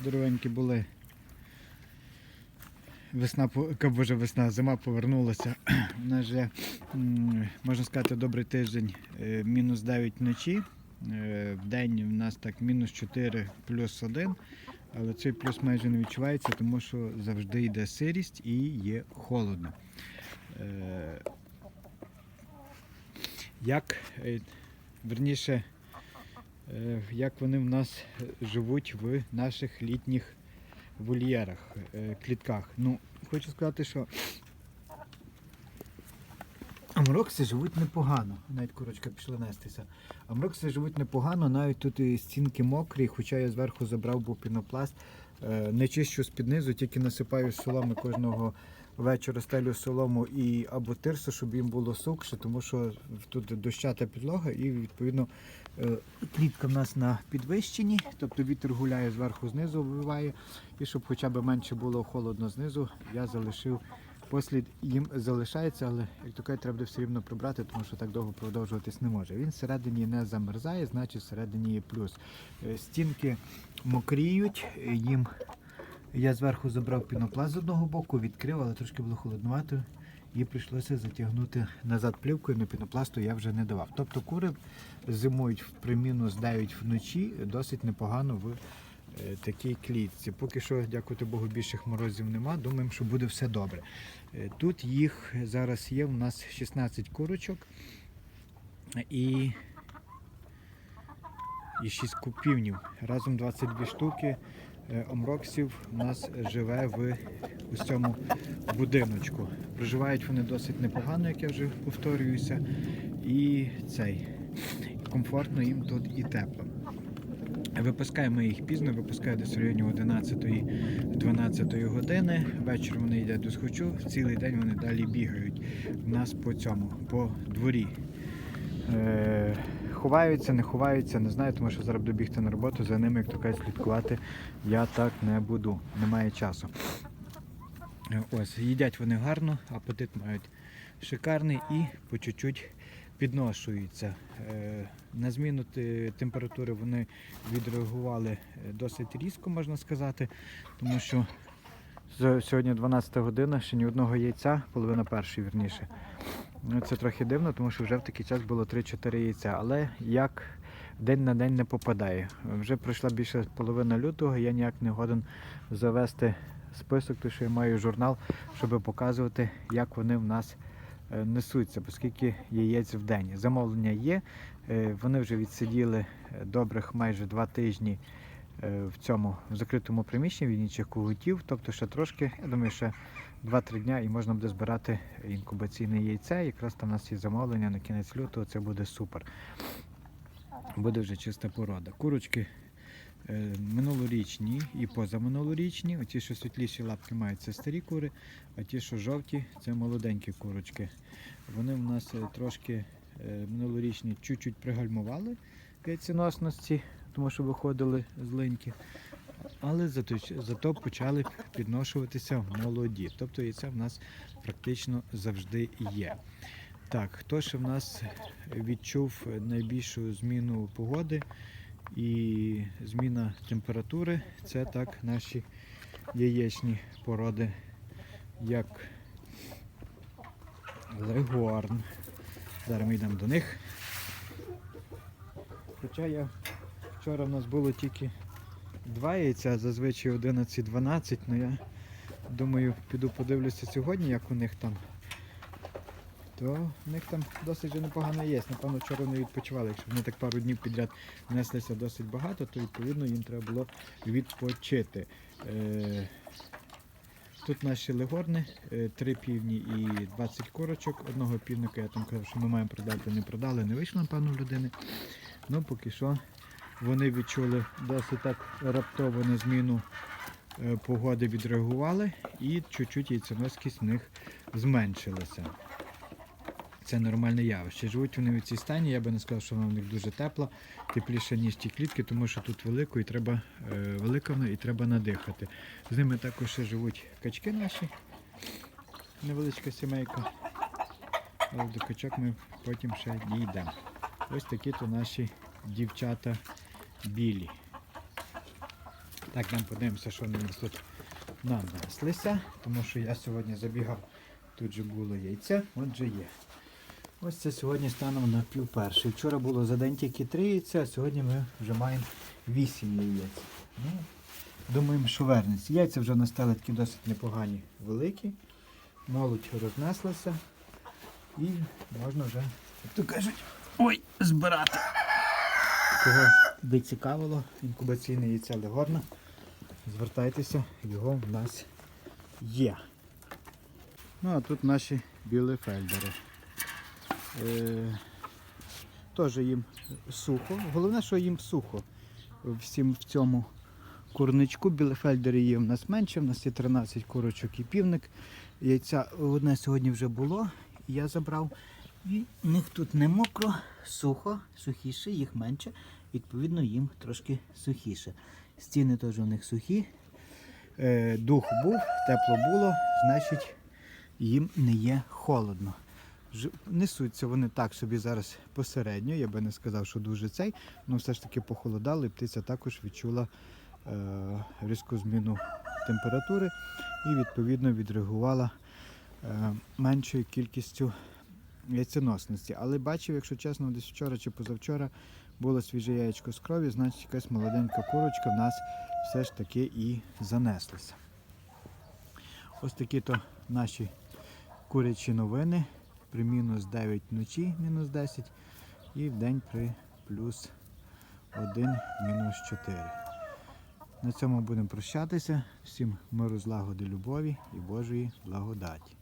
здоровенькі були. Весна, боже, весна, зима повернулася. У нас вже, можна сказати, добрий тиждень, е, мінус 9 вночі. Е, В день у нас так мінус 4 плюс 1. Але цей плюс майже не відчувається, тому що завжди йде сирість і є холодно. Е, Як, верніше, як вони в нас живуть в наших літніх вольєрах, е, клітках. Ну, хочу сказати, що амрокси живуть непогано. Навіть курочка пішла нестися. Амрокси живуть непогано, навіть тут і стінки мокрі, хоча я зверху забрав був пінопласт. Е, Не чищу з-під низу, тільки насипаю соломи кожного вечора стелю солому і або тирсу, щоб їм було сухше, тому що тут дощата підлога і відповідно е, клітка в нас на підвищенні, тобто вітер гуляє зверху знизу, виває. І щоб хоча б менше було холодно знизу, я залишив послід їм залишається, але як кажуть, треба буде все рівно прибрати, тому що так довго продовжуватись не може. Він всередині не замерзає, значить всередині є плюс. Е, Стінки мокріють, е, їм я зверху забрав пінопласт з одного боку, відкрив, але трошки було холоднувато. І прийшлося затягнути назад плівкою, на пінопласту я вже не давав. Тобто кури зимують при мінус 9 вночі досить непогано в е, такій клітці. Поки що, дякувати Богу, більших морозів нема. Думаємо, що буде все добре. Е, Тут їх зараз є. У нас 16 курочок і, і 6 купівнів. Разом 22 штуки омроксів у нас живе в ось цьому будиночку. Проживають вони досить непогано, як я вже повторююся. І цей комфортно їм тут і тепло. Випускаємо їх пізно, випускаю десь в районі 11-12 години. Ввечері вони йдуть до схочу, цілий день вони далі бігають у нас по цьому, по дворі. Е, ховаються, не ховаються, не знаю, тому що зараз буду бігти на роботу, за ними, як то кажуть, слідкувати я так не буду, немає часу. Ось, їдять вони гарно, апетит мають шикарний і по чуть-чуть підношуються. Е, На зміну температури вони відреагували е, досить різко, можна сказати, тому що сьогодні 12 година, ще ні одного яйця, половина першої, вірніше. Ну, Це трохи дивно, тому що вже в такий час було 3-4 яйця, але як день на день не попадає. Вже пройшла більше половина лютого, я ніяк не годен завести список, тому що я маю журнал, щоб показувати, як вони в нас е, несуться, оскільки яєць в день. Замовлення є, е, вони вже відсиділи добрих майже два тижні в цьому в закритому приміщенні від інших когутів, тобто ще трошки, я думаю, ще 2-3 дня і можна буде збирати інкубаційне яйце. Якраз там у нас є замовлення на кінець лютого, це буде супер. Буде вже чиста порода. Курочки е, минулорічні і позаминулорічні. Оті, що світліші лапки мають, це старі кури, а ті, що жовті, це молоденькі курочки. Вони в нас е, трошки е, минулорічні чуть-чуть пригальмували яйценосності, тому що виходили з линьки. Але зато, зато почали підношуватися молоді. Тобто яйця в нас практично завжди є. Так, хто ще в нас відчув найбільшу зміну погоди і зміна температури, це так наші яєчні породи, як легорн. Зараз ми йдемо до них. Хоча я вчора в нас було тільки два яйця, зазвичай 11-12, але я думаю, піду подивлюся сьогодні, як у них там. То в них там досить же непогано є. Напевно, вчора вони відпочивали. Якщо вони так пару днів підряд неслися досить багато, то відповідно їм треба було відпочити. Е, Тут наші легорни, е, три півні і 20 курочок. Одного півника я там казав, що ми маємо продати, не продали, не вийшло, напевно, людини. Ну, поки що вони відчули досить так раптово на зміну е, погоди відреагували і чуть-чуть яйценоскість в них зменшилася. Це нормальне явище. Живуть вони в цій стані, я би не сказав, що вона в них дуже тепла, тепліше, ніж ті клітки, тому що тут велико і треба е, велика вона і треба надихати. З ними також ще живуть качки наші, невеличка сімейка. Але до качок ми потім ще дійдемо. Ось такі то наші дівчата білі. Так, нам подивимося, що вони тут нанеслися, тому що я сьогодні забігав, тут же було яйце, отже є. Ось це сьогодні станом на пів перший. Вчора було за день тільки три яйця, а сьогодні ми вже маємо вісім яєць. Ну, думаємо, що вернеться. Яйця вже настали такі досить непогані, великі. Молодь рознеслася. І можна вже, як то кажуть, ой, збирати. Кого би цікавило, інкубаційне яйце Легорна, звертайтеся, його в нас є. Ну а тут наші білефельдери. Е, Теж їм сухо. Головне, що їм сухо. Всім в цьому курничку. Білефельдери є в нас менше, в нас є 13 курочок і півник. Яйця одне сьогодні вже було, і я забрав. В них тут не мокро, сухо, сухіше, їх менше. Відповідно, їм трошки сухіше. Стіни теж у них сухі. Е, дух був, тепло було, значить їм не є холодно. Несуться вони так собі зараз посередньо, я би не сказав, що дуже цей, але все ж таки похолодало, і птиця також відчула е, різку зміну температури і відповідно відреагувала е, меншою кількістю яйценосності. Але бачив, якщо чесно, десь вчора чи позавчора було свіже яєчко з крові, значить якась молоденька курочка в нас все ж таки і занеслася. Ось такі то наші курячі новини при мінус 9 вночі, мінус 10 і в день при плюс 1, мінус 4. На цьому будемо прощатися. Всім миру, злагоди, любові і Божої благодаті.